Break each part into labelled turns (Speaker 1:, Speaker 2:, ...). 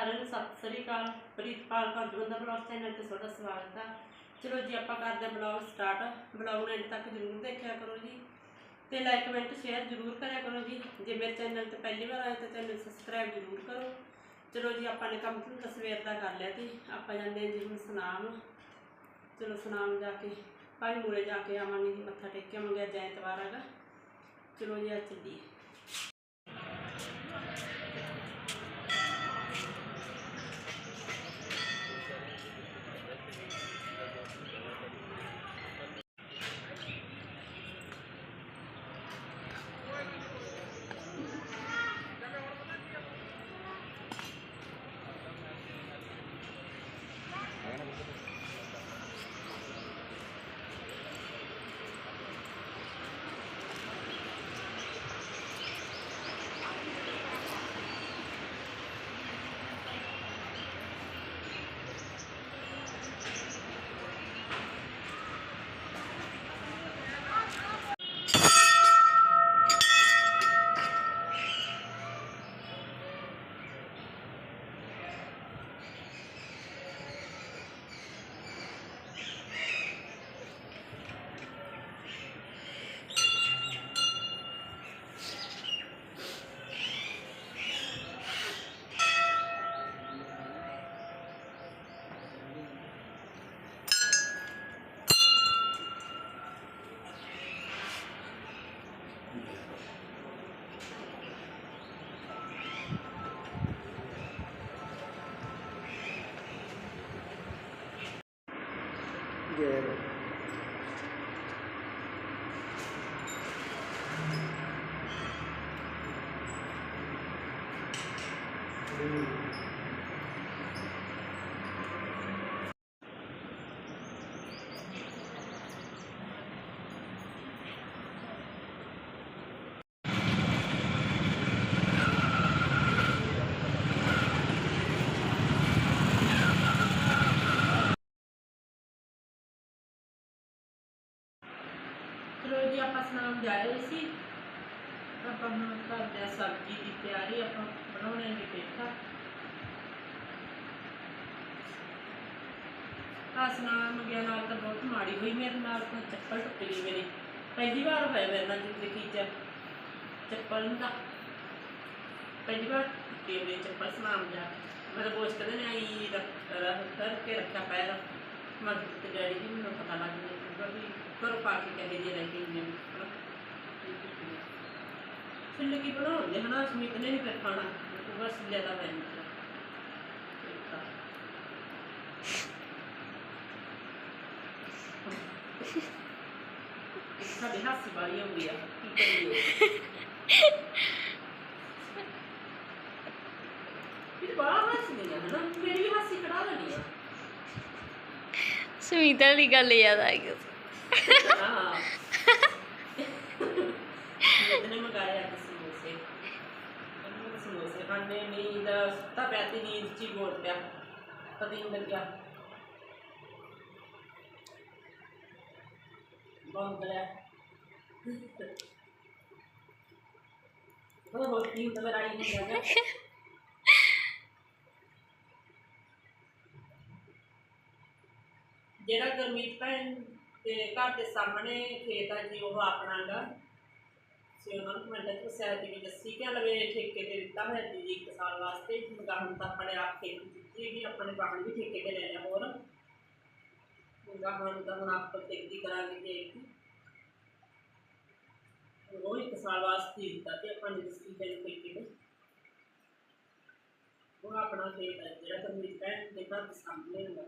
Speaker 1: ਸਾਰਿਆਂ ਨੂੰ ਸਤਿ ਸ੍ਰੀ ਅਕਾਲ। ਪ੍ਰੀਤਪਾਲ ਕੰਜਵੰਦਾ ਬਲੌਗ ਚੈਨਲ ਤੇ ਤੁਹਾਡਾ ਸਵਾਗਤ ਆ। ਚਲੋ ਜੀ, ਆਪਾਂ ਕਰਦੇ ਹਾਂ ਬਲੌਗ ਸਟਾਰਟ ਬਲੌਗ ਨੂੰ ਐਂਡ ਤੱਕ ਜ਼ਰੂਰ ਦੇਖਿਆ ਕਰੋ ਜੀ। ਤੇ ਲਾਈਕ ਕਮੈਂਟ ਸ਼ੇਅਰ ਜ਼ਰੂਰ ਕਰਿਆ ਕਰੋ ਜੀ। ਜੇ ਮੇਰੇ ਚੈਨਲ ਤੇ ਪਹਿਲੀ ਵਾਰ ਆਏ ਤਾਂ ਚੈਨਲ ਸਬਸਕ੍ਰਾਈਬ ਜ਼ਰੂਰ ਕਰੋ। ਚਲੋ ਜੀ, ਆਪਾਂ ਨੇ ਕੰਮ ਧੰਦਾ ਸਵੇਰ ਦਾ ਕਰ ਲਿਆ ਤੇ ਆਪਾਂ ਜਾਂਦੇ ਹਾਂ ਜੀ ਹੁਣ ਸੁਨਾਮ। ਚਲੋ ਸੁਨਾਮ ਜਾ ਕੇ, ਭਾਈ ਮੂਰੇ ਜਾ ਕੇ ਆਵਾਂਗੇ ਜੀ, ਮੱਥਾ ਟੇਕ ਕੇ ਆਵਾਂਗੇ ਅੱਜ ਐਤਵਾਰ ਹੈਗਾ। ਚਲੋ ਜੀ, ਅੱਜ ਚੱਲੀਏ। ਚਲੋ ਜੀ ਆਪਾਂ ਸਨਾਮ ਜਾ ਰਹੇ ਸੀ ਆਪਾਂ ਹੁਣ ਕਰਦੇ ਆ ਸਬਜ਼ੀ ਦੀ ਤਿਆਰੀ ਆਪਾਂ ਬਣਾਉਣੇ ਨੇ ਨਾਲ ਤਾਂ ਬਹੁਤ ਮਾੜੀ ਹੋਈ ਮੇਰੇ ਨਾਲ, ਤਾਂ ਚੱਪਲ ਟੁੱਟ ਗਈ ਮੇਰੀ। ਪਹਿਲੀ ਵਾਰ ਹੋਇਆ ਮੇਰੇ ਨਾਲ ਜ਼ਿੰਦਗੀ 'ਚ, ਚੱਪਲ ਦਾ ਪਹਿਲੀ ਵਾਰ ਟੁੱਟੀ ਮੇਰੀ ਚੱਪਲ ਸਨਾਮ ਜਾ। ਮੇਰੇ ਦੋਸਤ ਕਹਿੰਦੇ ਨੇ ਆਈ, ਰੱਖ ਕਰਕੇ ਰੱਖਿਆ ਪੈਰ। ਮੈਂ ਤੇ ਡੈਡੀ ਜੀ, ਮੈਨੂੰ ਪਤਾ ਲੱਗ ਗਿਆ ਵੀ ਕਰੋ ਪਾ ਕੇ ਕਹੇ ਜੇ ਰਹਿ ਨੇ ਫਿਰ ਕੀ ਬਣਾਉਂਦੇ, ਹਨਾ? ਸਮਿਤ ਨੇ ਨਹੀਂ ਫਿਰ ਖਾਣਾ। ਜ਼ਿਆਦਾ ਮੈਂ ਸਾਡੇ ਹਾਸੀ ਵਾਲੀ ਹੁੰਦੀ ਆ। ਕੀ ਕਰੀਏ? ਇਹ ਬਾਹਰ ਹੱਸਦੀ ਆ ਹਨਾ? ਮੇਰੀ ਵੀ ਹਾਸੀ ਕਢਾ ਲੈਣੀ ਆ।
Speaker 2: ਸੁਮੀਤਾ ਦੀ ਗੱਲ ਯਾਦ ਆ ਗਈ।
Speaker 1: ਹਾਂ ਇਹਨੇ ਮੰਗਾਇਆ ਕਿ ਸਮੋਸੇ ਇਹਨੂੰ ਸਮੋਸੇ ਖਾਣੇ ਨੀਂਦ ਸੁੱਤਾ ਪਿਆ ਤੇ ਨੀਂਦ ਚ ਹੀ ਬੋਲ ਪਿਆ। ਪਤਾ ਹੀ ਨਹੀਂ ਲੱਗਿਆ। ਬੰਦ ਲਿਆ ਉਹ ਹੋਤੀ ਤਾਂ ਮੇਰਾ ਨਹੀਂ ਲੱਗਾ ਜਿਹੜਾ ਗੁਰਮੀਤ ਭੈਣ ਦੇ ਘਰ ਦੇ ਸਾਹਮਣੇ ਖੇਤ ਆ ਜੀ, ਉਹ ਆਪਣਾ ਗਾ। ਸੀ ਉਹਨਾਂ ਨੂੰ ਕਮੈਂਟ ਵਿੱਚ ਦੱਸਿਆ ਸੀ ਕਿ ਜੱਸੀ ਕਿ ਲਵੇ ਠੇਕੇ ਤੇ ਦਿੱਤਾ ਹੋਇਆ ਸੀ ਜੀ ਇੱਕ ਸਾਲ ਵਾਸਤੇ ਮਕਾਨ ਤਾਂ ਆਪਣੇ ਆਪ ਖੇਤ ਦਿੱਤੀ ਹੈਗੀ ਆਪਣੇ ਬਾਹਣ ਵੀ ਠੇਕੇ ਤੇ ਲੈ ਲਿਆ ਹੋਰ। ਮਕਾਨ ਦਾ ਹੁਣ ਆਪ ਖੇਤੀ ਕਰਾਂਗੇ ਤੇ ਉਹ ਇੱਕ ਸਾਲ ਵਾਸਤੇ ਦਿੱਤਾ ਤੇ ਆਪਾਂ ਨੇ ਜੱਸੀ ਦੇ ਠੇਕੇ ਤੇ ਉਹ ਆਪਣਾ ਖੇਤ ਹੈ ਜਿਹੜਾ ਗੁਰਮੀਤ ਭੈਣ ਦੇ ਘਰ ਦੇ ਸਾਹਮਣੇ ਹੁੰਦਾ।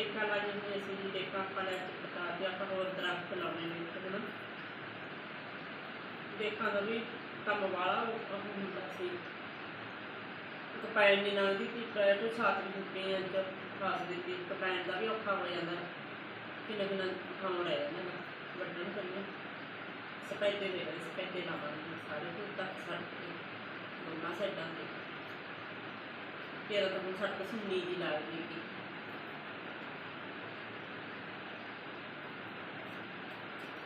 Speaker 1: ਦੇਖਾ ਲਾ ਜਾਂਦੇ ਅਸੀਂ ਦੇਖਾ ਆਪਾਂ ਲੈ ਪਤਾ ਤੇ ਆਪਾਂ ਹੋਰ ਦਰਖਤ ਲਾਉਣੇ ਨੇ ਉੱਥੇ ਦੇਖਾਂ ਦਾ ਵੀ ਕੰਮ ਵਾਲਾ ਉਹ ਹੁੰਦਾ ਸੀ। ਕਪੈਨ ਦੀ ਨਾਲ ਦੀ ਕਿ ਪੈਰ ਸਾਥ ਵੀ ਦਿੱਤੇ ਅੰਜ ਫਸ ਦਿੱਤੀ। ਕਪੈਨ ਦਾ ਵੀ ਔਖਾ ਹੋ ਜਾਂਦਾ। ਕਿੰਨਾ ਕਿੰਨਾ ਖਾਣ ਰਹਿ ਜਾਂਦਾ ਨਾ, ਵੱਡਣ ਕਰੀਏ ਸਪੈਦੇ ਦੇ ਰਹੇ, ਸਪੈਦੇ ਲਾਵਾਂਗੇ ਸਾਰੇ। ਤੋਂ ਤੱਕ ਸੜਕ ਦੋਨਾਂ ਸਾਈਡਾਂ ਤੇ। ਤੇਰਾ ਤਾਂ ਹੁਣ ਸੜਕ ਸੁੰਨੀ ਦੀ ਲੱਗਦੀ ਕਿ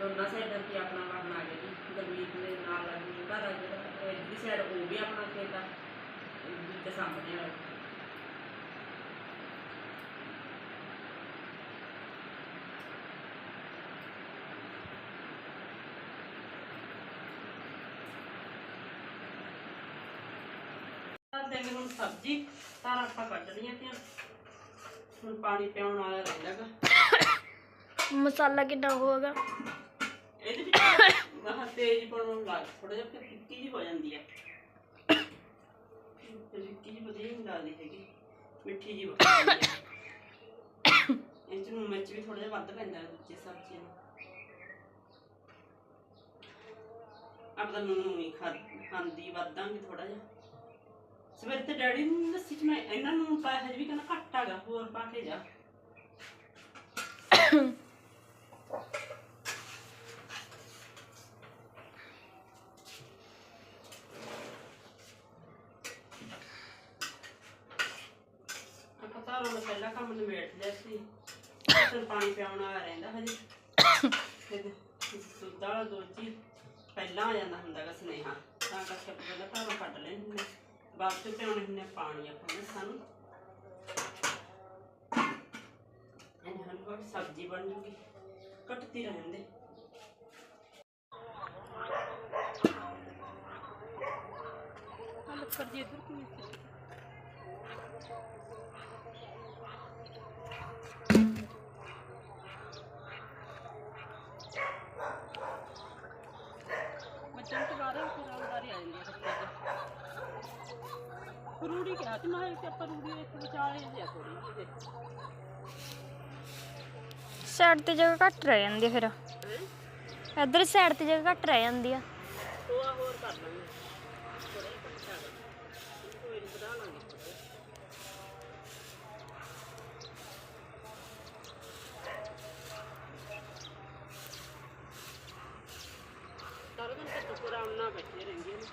Speaker 1: ਦੋਨਾਂ ਸਾਈਡਾਂ ਤੇ ਆਪਣਾ ਵਰਨ ਆ ਗਿਆ ਜੀ। ਗਰਮੀਤ ਦੇ ਨਾਲ ਆ ਜੀ ਘਰ ਆ ਜਿਹੜਾ ਉਧਰਲੀ ਸਾਈਡ ਉਹ ਵੀ ਆਪਣਾ ਖੇਤ ਆ ਦੂਜੇ ਸਾਹਮਣੇ ਵਾਲਾ ਤਾਂ ਦੇ ਹੁਣ ਸਬਜ਼ੀ ਤਾਂ ਆਪਾਂ ਕੱਢਣੀਆਂ ਤੇ ਹੁਣ ਪਾਣੀ ਪਿਆਉਣ ਵਾਲਾ ਰਹਿੰਦਾਗਾ
Speaker 2: ਮਸਾਲਾ ਕਿੰਨਾ ਹੋਗਾ
Speaker 1: ਇਹਦੇ ਵਿੱਚ ਆਹ ਤੇਜ਼ ਪਾਉਣ ਲੱਗ ਥੋੜਾ ਜਿਹਾ ਫਿਰ ਫਿੱਕੀ ਜੀ ਹੋ ਜਾਂਦੀ ਹੈ। ਫਿਰ ਫਿੱਕੀ ਜੀ ਵਧੀਆ ਨਹੀਂ ਲੱਗਦੀ ਹੈਗੀ, ਮਿੱਠੀ ਜੀ ਹੋ ਜਾਂਦੀ ਹੈ। ਇਹ ਨੂੰ ਮਿਰਚ ਵੀ ਥੋੜਾ ਜਿਹਾ ਵੱਧ ਪੈਂਦਾ ਹੈ ਦੂਜੀ ਸਬਜ਼ੀ ਨੂੰ। ਆਪਦਾ ਨੂਨ ਨਹੀਂ ਖਾਂਦੀ, ਵੱਧਾਂਗੇ ਥੋੜਾ ਜਿਹਾ। ਸਵੇਰੇ ਤੇ ਡੈਡੀ ਨੂੰ ਲੱਸੀ ਚ ਮੈਂ ਇਹਨਾਂ ਨੂੰ ਪਾਇਆ, ਹਜੇ ਵੀ ਕਹਿੰਦਾ ਘੱਟ ਹੈਗਾ, ਹੋਰ ਪਾ ਕੇ ਜਾ। ਆਪਾਂ ਤਾਂ ਪਹਿਲਾ ਕੰਮ ਨਿਬੇੜ ਲਿਆ ਸੀ। ਫਿਰ ਪਾਣੀ ਪਿਆਉਣ ਵਾਲਾ ਰਹਿੰਦਾ ਹਜੇ। ਫਿਰ ਦੁੱਧ ਵਾਲਾ ਦੁੱਧ ਪਹਿਲਾਂ ਆ ਜਾਂਦਾ ਹੁੰਦਾ ਸੁਨੇਹਾ। ਤਾਂ ਕਰਕੇ ਆਪਾਂ ਪਹਿਲਾਂ ਘਰੋਂ ਕੱਢ ਲੈਂਦੇ ਹੁੰਦੇ ਬਾਅਦ ਚ ਪਿਆਉਣੇ ਹੁੰਦੇ ਪਾਣੀ ਆਪਾਂ ਨੇ ਸਾਨੂੰ। ਇਹਨਾਂ ਹਲਵਾ ਸਬਜ਼ੀ ਬਣ ਜੂਗੀ। ਕੱਟਦੀ ਰਹਿੰਦੇ। ਲੱਕੜ ਜੀ ਇੱਧਰ ਕਿਉਂ ਨਹੀਂ ਬੱਚਿਆਂ ਤੋਂ ਬਾਅਦ ਫਿਰ ਆਉਂਦਾਰੀ ਆ ਜਾਂਦੀ ਹੈ ਸੱਤੇ ਚ ਰੂੜੀ ਕਿਹਾ ਤੇ ਮੈਂ ਕਿ ਆਪਾਂ ਰੂੜੀ ਇੱਕ ਵਿਚਾਲੇ ਜਿਹਾ ਥੋੜੀ ਜਿਹੀ ਦੇ
Speaker 2: ਸਾਈਡ ਤੇ ਜਗ੍ਹਾ ਘੱਟ ਰਹਿ ਜਾਂਦੀ ਆ ਫਿਰ। ਇੱਧਰ ਸਾਈਡ ਤੇ ਜਗ੍ਹਾ ਘੱਟ ਰਹਿ ਜਾਂਦੀ ਆ।
Speaker 1: ਤੋਆ ਹੋਰ ਕਰ ਲਾਂਗੇ। ਥੋੜਾ ਜਿਹਾ ਕੱਚਾ ਗਾ ਕੋਈ ਨਹੀਂ ਵਧਾ ਲਾਂਗੇ ਥੋੜ੍ਹਾ ਜਿਹਾ। ਸਾਰਾ ਦਿਨ ਤੇ ਤੁਕਰ ਆਉਣਾ ਬੈਠੇ ਰਹਿੰਦੇ ਨੇ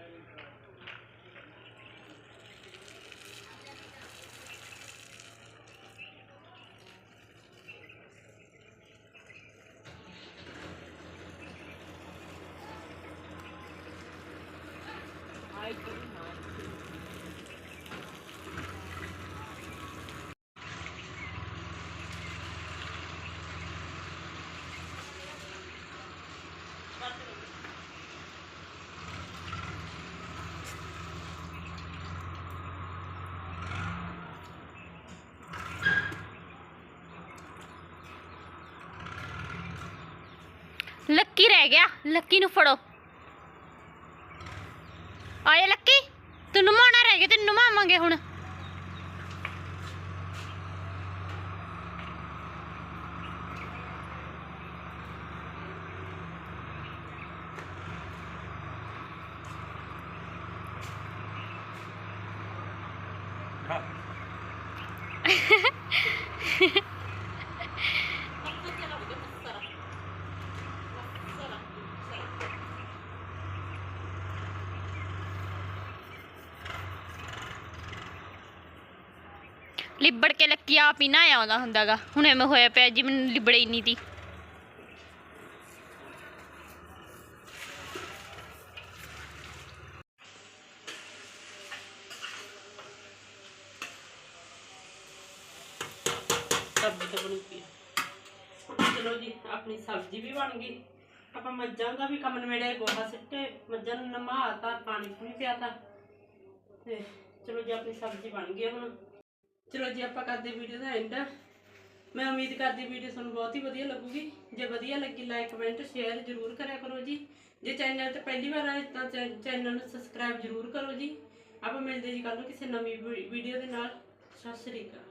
Speaker 1: ਆਈ ਕਰੀ ਨਾ
Speaker 2: ਲੱਕੀ ਰਹਿ ਗਿਆ ਲੱਕੀ ਨੂੰ ਫੜੋ। ਆਇਆ ਲੱਕੀ? ਤੂੰ ਨਮਾਉਣਾ ਰਹਿ ਗਿਆ ਤੇ ਨਮਾਵਾਂਗੇ ਹੁਣ। ਲਿਬੜ ਕੇ ਲੱਕੀ ਆਪ ਹੀ ਨਾ ਆਉਂਦਾ ਹੁੰਦਾਗਾ। ਹੁਣ ਐਵੇਂ ਹੋਇਆ ਪਿਆ ਜਿਵੇਂ ਲਿਬੜੇ ਹੀ ਨਹੀਂ ਤੀ
Speaker 1: ਸਬਜ਼ੀ ਤਾਂ ਬਣੀ ਪਈ ਚਲੋ ਜੀ, ਆਪਣੀ ਸਬਜ਼ੀ ਵੀ ਬਣ ਗਈ। ਆਪਾਂ ਮੱਝਾਂ ਦਾ ਵੀ ਕੰਮ ਨਵੇੜਿਆ ਗੋਹਾ ਸਿੱਟੇ, ਮੱਝਾਂ ਨੂੰ ਨਮਾਤਾ ਪਾਣੀ ਪੂਣੀ ਪਿਆਤਾ ਤੇ। ਚਲੋ ਜੀ, ਆਪਣੀ ਸਬਜ਼ੀ ਬਣ ਗਈ ਹੁਣ। ਚਲੋ ਜੀ, ਆਪਾਂ ਕਰਦੇ ਵੀਡੀਓ ਦਾ ਐਂਡ ਮੈਂ ਉਮੀਦ ਕਰਦੀ ਵੀਡੀਓ ਤੁਹਾਨੂੰ ਬਹੁਤ ਹੀ ਵਧੀਆ ਲੱਗੂਗੀ। ਜੇ ਵਧੀਆ ਲੱਗੀ ਲਾਈਕ ਕਮੈਂਟ ਸ਼ੇਅਰ ਜ਼ਰੂਰ ਕਰਿਆ ਕਰੋ ਜੀ। ਜੇ ਚੈਨਲ ਤੇ ਪਹਿਲੀ ਵਾਰ ਆਏ ਤਾਂ ਚੈਨਲ ਨੂੰ ਸਬਸਕ੍ਰਾਈਬ ਜ਼ਰੂਰ ਕਰੋ ਜੀ। ਆਪਾਂ ਮਿਲਦੇ ਜੀ ਕੱਲ ਨੂੰ ਕਿਸੇ ਨਵੀਂ ਵੀਡੀਓ ਦੇ ਨਾਲ। ਸਤਿ ਸ਼੍ਰੀ ਅਕਾਲ।